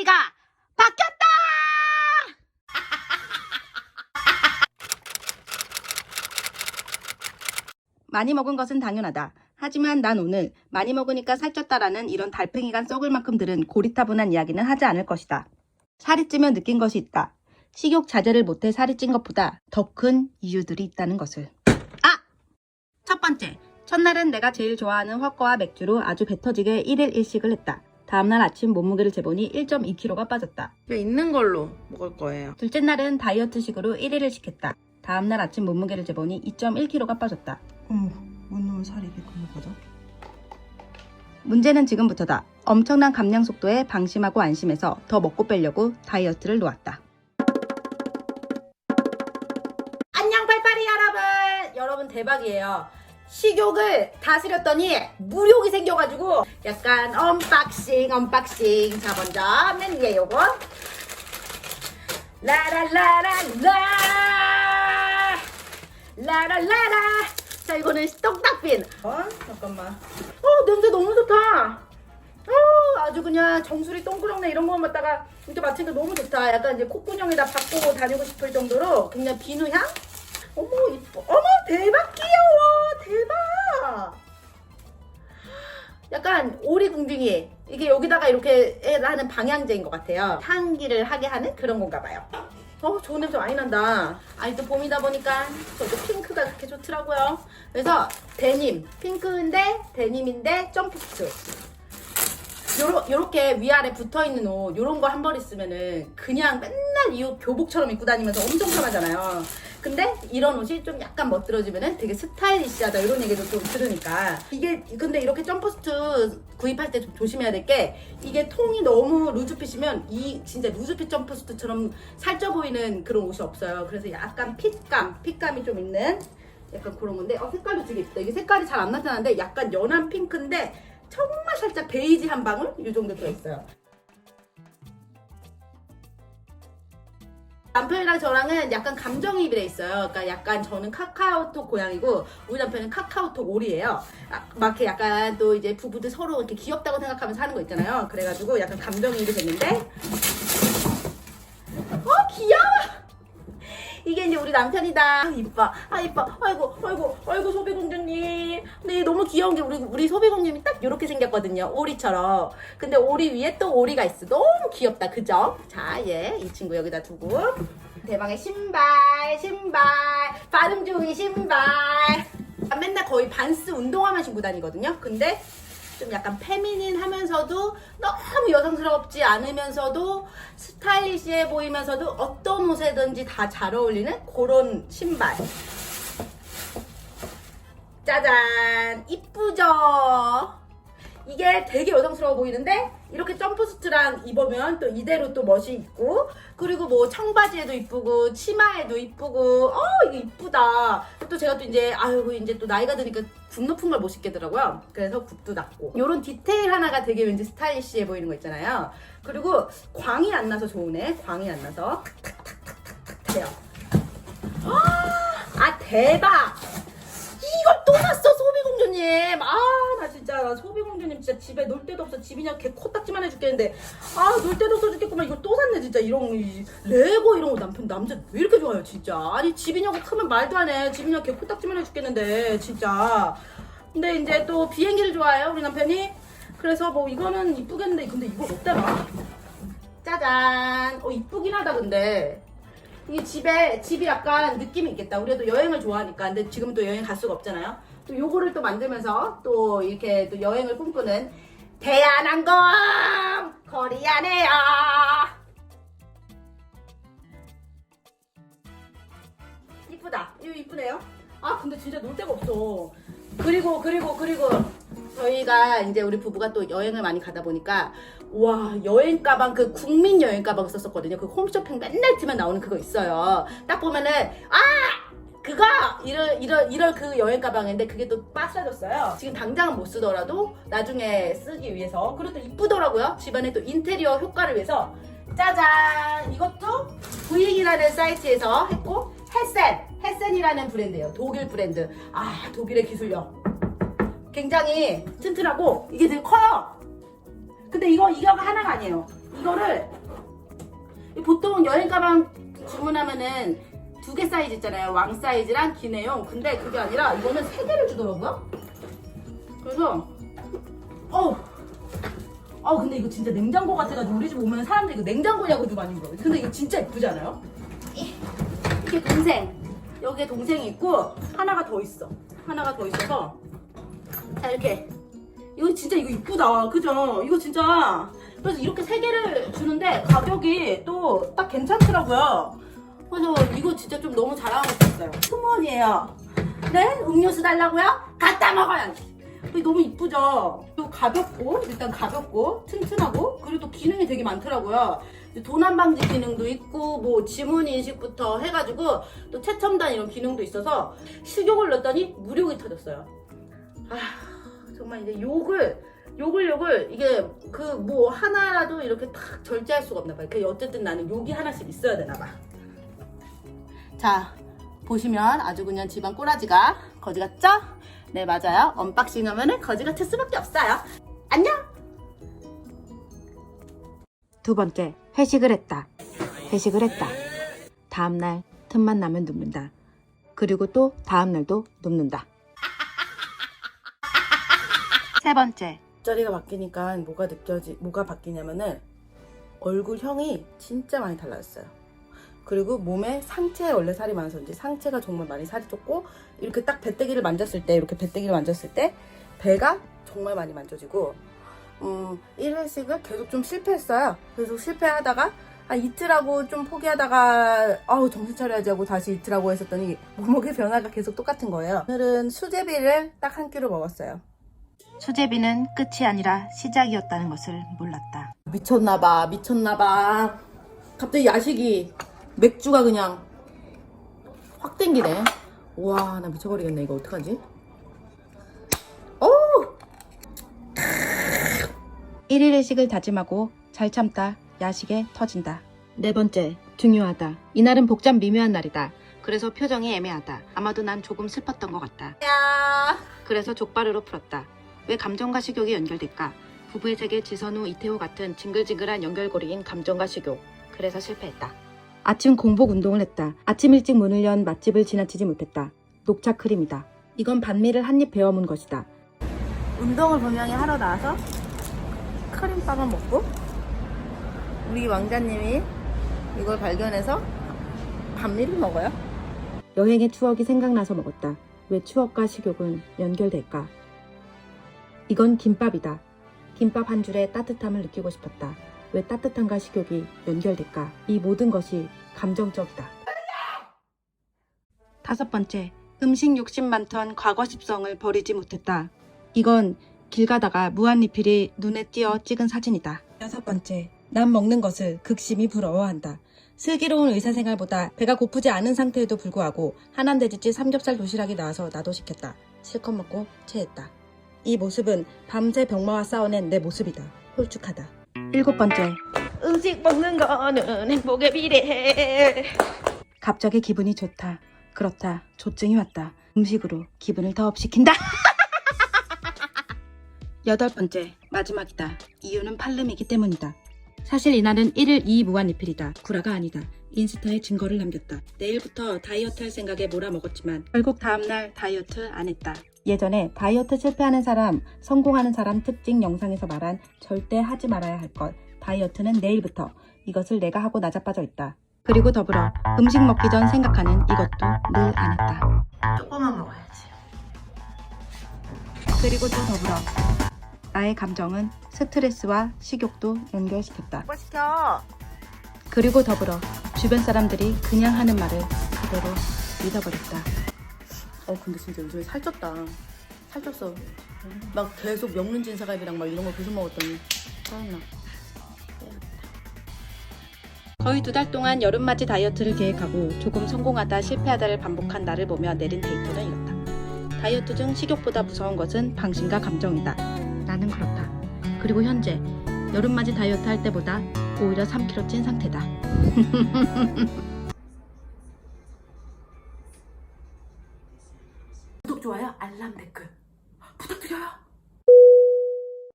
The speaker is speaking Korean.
자리가 바뀌었다! 많이 먹은 것은 당연하다. 하지만 난 오늘 많이 먹으니까 살쪘다라는 이런 달팽이가 썩을 만큼 들은 고리타분한 이야기는 하지 않을 것이다. 살이 찌면 느낀 것이 있다. 식욕 자제를 못해 살이 찐 것보다 더 큰 이유들이 있다는 것을. 아! 첫 번째. 첫날은 내가 제일 좋아하는 화과와 맥주로 아주 배 터지게 1일 1식을 했다. 다음날 아침 몸무게를 재보니 1.2kg가 빠졌다. 있는 걸로 먹을 거예요. 둘째 날은 다이어트식으로 1일을 시켰다. 다음날 아침 몸무게를 재보니 2.1kg가 빠졌다. 어머, 뭔 놈의 살이 이렇게 큰 거죠? 문제는 지금부터다. 엄청난 감량 속도에 방심하고 안심해서 더 먹고 빼려고 다이어트를 놓았다. 안녕 팔팔이 여러분! 여러분 대박이에요. 식욕을 다스렸더니 무욕이 생겨가지고 약간 언박싱 언박싱 자 먼저 맨 위에 요거 라라라라라 라라라라 자 이거는 떡닭빈 어? 잠깐만. 어 냄새 너무 좋다. 어 아주 그냥 정수리 동그랑내 이런 거만 맡다가 이렇게 맡으니까 너무 좋다. 약간 이제 콧구멍에다 바꾸고 다니고 싶을 정도로 그냥 비누 향. 어머 이뻐. 어머 대박 귀여워. 대박. 약간 오리궁둥이 이게 여기다가 이렇게 하는 방향제인 것 같아요. 향기를 하게 하는 그런 건가 봐요. 어, 좋은 냄새 많이 난다. 아니, 또 봄이다 보니까 저도 핑크가 그렇게 좋더라고요. 그래서 데님, 핑크인데 데님인데 점프스. 요러, 요렇게 위아래 붙어 있는 옷, 요런 거 한 벌 있으면은 그냥 맨날 이 옷 교복처럼 입고 다니면서 엄청 편하잖아요. 근데 이런 옷이 좀 약간 멋들어지면은 되게 스타일리시하다 이런 얘기도 좀 들으니까 이게 근데 이렇게 점퍼스트 구입할 때 좀 조심해야 될 게 이게 통이 너무 루즈핏이면 이 진짜 루즈핏 점퍼스트처럼 살쪄 보이는 그런 옷이 없어요. 그래서 약간 핏감, 핏감이 좀 있는 약간 그런 건데 어 색깔도 되게 예쁘다. 이게 색깔이 잘 안 나타나는데 약간 연한 핑크인데 정말 살짝 베이지 한 방울 이 정도 들어있어요. 남편이랑 저랑은 약간 감정이입이 돼 있어요. 그러니까 약간 저는 카카오톡 고양이고 우리 남편은 카카오톡 오리예요. 아, 막 이렇게 약간 또 이제 부부들 서로 이렇게 귀엽다고 생각하면서 하는 거 있잖아요. 그래가지고 약간 감정이입이 됐는데 어 귀여워. 이게 이제 우리 남편이다. 아, 이뻐. 아, 이뻐. 아이고, 아이고, 아이고, 소비공주님. 근데 너무 귀여운 게 우리, 우리 소비공주님이 딱 이렇게 생겼거든요. 오리처럼. 근데 오리 위에 또 오리가 있어. 너무 귀엽다. 그죠? 자, 얘. 이 친구 여기다 두고. 대방의 신발, 신발. 발음 좋은 신발. 맨날 거의 반스 운동화만 신고 다니거든요. 근데 좀 약간 페미닌 하면서도 너무 여성스럽지 않으면서도 스타일리시해 보이면서도 어떤 옷에든지 다 잘 어울리는 그런 신발. 짜잔! 이쁘죠? 이게 되게 여성스러워 보이는데 이렇게 점프스트랑 입으면 또 이대로 또 멋이 있고 그리고 뭐 청바지에도 이쁘고 치마에도 이쁘고 어 이거 이쁘다. 또 제가 또 이제 아유 이제 또 나이가 드니까 굽 높은 걸못 신겠더라고요. 그래서 굽도 낮고. 이런 디테일 하나가 되게 왠지 스타일리시해 보이는 거 있잖아요. 그리고 광이 안 나서 좋으네. 광이 안 나서. 탁탁탁탁탁 돼요. 아 대박 이걸 또 샀어 소비공주님. 아 나 진짜 나 소비공주님 진짜 집에 놀 데도 없어. 집이 그냥 개 코딱지만 해 죽겠는데. 아 놀 데도 없어 죽겠구만. 이거 또 샀네 진짜. 이런 이 레고 이런 거 남편 남자 왜 이렇게 좋아요 진짜? 아니 집이냐고 크면 말도 안해. 집이냐 개 코딱지만 해 죽겠는데 진짜. 근데 이제 또 비행기를 좋아해요 우리 남편이. 그래서 뭐 이거는 이쁘겠는데 근데 이거 어때나 짜잔. 어 이쁘긴 하다 근데 이게 집에 집이 약간 느낌이 있겠다. 우리가 또 여행을 좋아하니까. 근데 지금 또 여행 갈 수가 없잖아요. 또 요거를 또 만들면서 또 이렇게 또 여행을 꿈꾸는 대한항공 코리아네요. 이쁘다. 이거 이쁘네요. 아 근데 진짜 놀 데가 없어. 그리고 그리고 그리고 저희가 이제 우리 부부가 또 여행을 많이 가다 보니까 와 여행 가방 그 국민 여행 가방 썼었거든요. 그 홈쇼핑 맨날 틀면 나오는 그거 있어요. 딱 보면은 아 그거 이럴 이럴 이럴 그 여행 가방인데 그게 또 빠싸졌어요. 지금 당장은 못 쓰더라도 나중에 쓰기 위해서 그리고 또 이쁘더라고요. 집안에 또 인테리어 효과를 위해서 짜잔 이것도 부잉이라는 사이트에서 했고 헬센 헬센이라는 브랜드예요. 독일 브랜드. 아 독일의 기술력. 굉장히 튼튼하고 이게 되게 커요. 근데 이거 이거가 하나가 아니에요. 이거를 보통 여행 가방 주문하면은 두 개 사이즈 있잖아요. 왕 사이즈랑 기내용. 근데 그게 아니라 이거는 세 개를 주더라고요. 그래서 어. 어 근데 이거 진짜 냉장고 같아가지고 우리 집 오면 사람들이 이거 냉장고냐고도 많이 물어요. 근데 이거 진짜 예쁘지 않아요? 이게 동생. 여기에 동생이 있고 하나가 더 있어. 하나가 더 있어서 자 이렇게 이거 진짜 이거 이쁘다. 그죠? 이거 진짜 그래서 이렇게 세 개를 주는데 가격이 또 딱 괜찮더라고요. 그래서 이거 진짜 좀 너무 자랑하고 싶었어요. 스몬이에요. 네? 음료수 달라고요? 갖다 먹어야지. 너무 이쁘죠? 또 가볍고 일단 가볍고 튼튼하고 그리고 또 기능이 되게 많더라고요. 도난 방지 기능도 있고 뭐 지문 인식부터 해가지고 또 최첨단 이런 기능도 있어서 식욕을 넣었더니 무력이 터졌어요. 아 정말 이제 욕을 욕을 욕을 이게 그 뭐 하나라도 이렇게 탁 절제할 수가 없나 봐요. 그 어쨌든 나는 욕이 하나씩 있어야 되나 봐. 자 보시면 아주 그냥 집안 꼬라지가 거지 같죠? 네 맞아요. 언박싱 하면은 거지 같을 수밖에 없어요. 안녕. 두 번째, 회식을 했다. 회식을 했다. 다음날 틈만 나면 눕는다. 그리고 또 다음날도 눕는다. 세 번째, 자리가 바뀌니까 뭐가 느껴지 뭐가 바뀌냐면은 얼굴형이 진짜 많이 달라졌어요. 그리고 몸에 상체에 원래 살이 많아서인지 상체가 정말 많이 살이 쪘고 이렇게 딱 배때기를 만졌을 때 이렇게 배때기를 만졌을 때 배가 정말 많이 만져지고 음 1회식을 계속 좀 실패했어요. 계속 실패하다가 아 이틀하고 좀 포기하다가 아우 정신 차려야지 하고 다시 이틀하고 했었더니 몸무게 변화가 계속 똑같은 거예요. 오늘은 수제비를 딱 한 끼로 먹었어요. 수제비는 끝이 아니라 시작이었다는 것을 몰랐다. 미쳤나봐 미쳤나봐 갑자기 야식이 맥주가 그냥 확 땡기네 우와 나 미쳐버리겠네 이거 어떡하지 1일 회식을 다짐하고 잘 참다 야식에 터진다. 네 번째, 중요하다. 이날은 복잡 미묘한 날이다. 그래서 표정이 애매하다. 아마도 난 조금 슬펐던 것 같다. 야 그래서 족발으로 풀었다. 왜 감정과 식욕이 연결될까? 부부의 세계 지선우, 이태호 같은 징글징글한 연결고리인 감정과 식욕. 그래서 실패했다. 아침 공복 운동을 했다. 아침 일찍 문을 연 맛집을 지나치지 못했다. 녹차 크림이다. 이건 반미를 한입 베어문 것이다. 운동을 분명히 하러 나와서 크림빵을 먹고 우리 왕자님이 이걸 발견해서 반미를 먹어요 여행의 추억이 생각나서 먹었다. 왜 추억과 식욕은 연결될까? 이건 김밥이다. 김밥 한 줄에 따뜻함을 느끼고 싶었다. 왜 따뜻함과 식욕이 연결될까? 이 모든 것이 감정적이다. 다섯 번째, 음식 욕심 많던 과거 습성을 버리지 못했다. 이건 길 가다가 무한 리필이 눈에 띄어 찍은 사진이다. 여섯 번째, 난 먹는 것을 극심히 부러워한다. 슬기로운 의사생활보다 배가 고프지 않은 상태에도 불구하고 하남돼지집 삼겹살 도시락이 나와서 나도 시켰다. 실컷 먹고 체했다. 이 모습은 밤새 병마와 싸워낸 내 모습이다. 홀쭉하다. 일곱 번째. 음식 먹는 거는 행복에 비례해. 갑자기 기분이 좋다. 그렇다. 조증이 왔다. 음식으로 기분을 더 업시킨다. 여덟 번째. 마지막이다. 이유는 팔름이기 때문이다. 사실 이날은 1일 2 무한 리필이다. 구라가 아니다. 인스타에 증거를 남겼다. 내일부터 다이어트 할 생각에 몰아먹었지만 결국 다음날 다이어트 안 했다. 예전에 다이어트 실패하는 사람, 성공하는 사람 특징 영상에서 말한 절대 하지 말아야 할 것. 다이어트는 내일부터. 이것을 내가 하고 나자빠져 있다. 그리고 더불어 음식 먹기 전 생각하는 이것도 늘 안 했다. 조금만 먹어야지 그리고 또 더불어 나의 감정은 스트레스와 식욕도 연결시켰다. 뭐 시켜 그리고 더불어 주변 사람들이 그냥 하는 말을 그대로 믿어버렸다. 어 근데 진짜 요즘에 살쪘다 살쪘어 막 계속 명륜 진사갈비랑 막 이런 거 계속 먹었더니 짜증나 거의 두 달 동안 여름맞이 다이어트를 계획하고 조금 성공하다 실패하다를 반복한 나를 보며 내린 데이터는 이렇다. 다이어트 중 식욕보다 무서운 것은 방심과 감정이다. 나는 그렇다. 그리고 현재 여름맞이 다이어트 할 때보다 오히려 3kg 찐 상태다.